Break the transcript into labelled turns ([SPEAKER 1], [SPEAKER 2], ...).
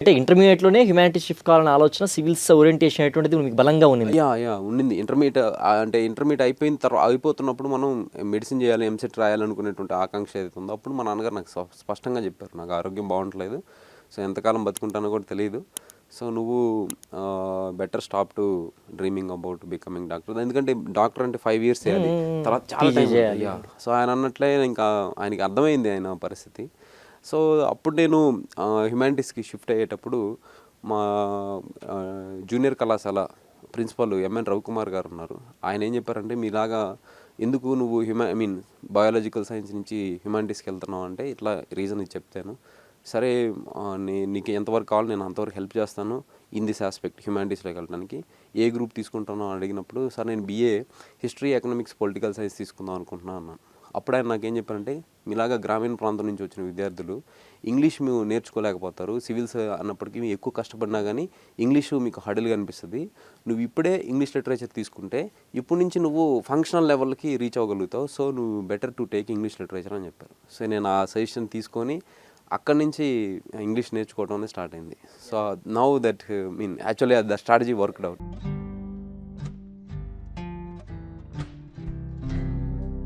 [SPEAKER 1] అంటే ఇంటర్మీడియట్లోనే humanity shift కావాలన్న ఆలోచన సివిల్స్ ఓరియంటేషన్ అనేటువంటిది మీకు బలంగా ఉంది
[SPEAKER 2] యా యా ఉండింది. ఇంటర్మీడియట్ అంటే ఇంటర్మీడియట్ అయిపోయిన తర్వాత అయిపోతున్నప్పుడు మనం మెడిసిన్ చేయాలి ఎంసెట్ రాయాలనుకునేటువంటి ఆకాంక్ష ఏదైతే ఉందో అప్పుడు మా నాన్నగారు నాకు స్ప- స్పష్టంగా చెప్పారు. నాకు ఆరోగ్యం బాగుంటలేదు. సో ఎంతకాలం బతుకుంటానో కూడా తెలియదు సో నువ్వు better stop to dreaming about becoming doctor ఎందుకంటే డాక్టర్ అంటే ఫైవ్ ఇయర్స్ చేయాలి తర్వాత చాలా టైం సో ఆయన అన్నట్లే ఇంకా ఆయనకి అర్థమైంది ఆయన పరిస్థితి. సో అప్పుడు నేను హ్యుమానిటీస్కి షిఫ్ట్ అయ్యేటప్పుడు మా జూనియర్ కళాశాల ప్రిన్సిపల్ ఎంఎన్ రవికుమార్ గారు ఉన్నారు. ఆయన ఏం చెప్పారంటే మీలాగా ఎందుకు నువ్వు హ్యూమా ఐ మీన్ బయాలజికల్ సైన్స్ నుంచి హ్యుమానిటీస్కి వెళ్తున్నావు అంటే ఇట్లా రీజన్ ఇది చెప్తాను. సరే ఆ, నీకు ఎంతవరకు కావాలి నేను అంతవరకు హెల్ప్ చేస్తాను ఇన్ దిస్ ఆస్పెక్ట్ హ్యుమానిటీస్లోకి వెళ్ళడానికి. ఏ గ్రూప్ తీసుకుంటానో అడిగినప్పుడు సార్ నేను BA history economics political science తీసుకుందాం అనుకుంటున్నాను అన్నాను. అప్పుడు ఆయన నాకేం చెప్పారంటే మీలాగా గ్రామీణ ప్రాంతం నుంచి వచ్చిన విద్యార్థులు ఇంగ్లీష్ మేము నేర్చుకోలేకపోతారు సివిల్స్ అన్నప్పటికీ మీరు ఎక్కువ కష్టపడినా కానీ ఇంగ్లీషు మీకు హడల్గా అనిపిస్తుంది. నువ్వు ఇప్పుడే ఇంగ్లీష్ లిటరేచర్ తీసుకుంటే ఇప్పటి నుంచి నువ్వు ఫంక్షనల్ లెవెల్కి రీచ్ అవ్వగలుగుతావు. సో నువ్వు better to take English literature అని చెప్పారు. సో నేను ఆ సజెషన్ తీసుకొని అక్కడి నుంచి ఇంగ్లీష్ నేర్చుకోవడం అనేది స్టార్ట్ అయింది. So now that mean actually the strategy worked out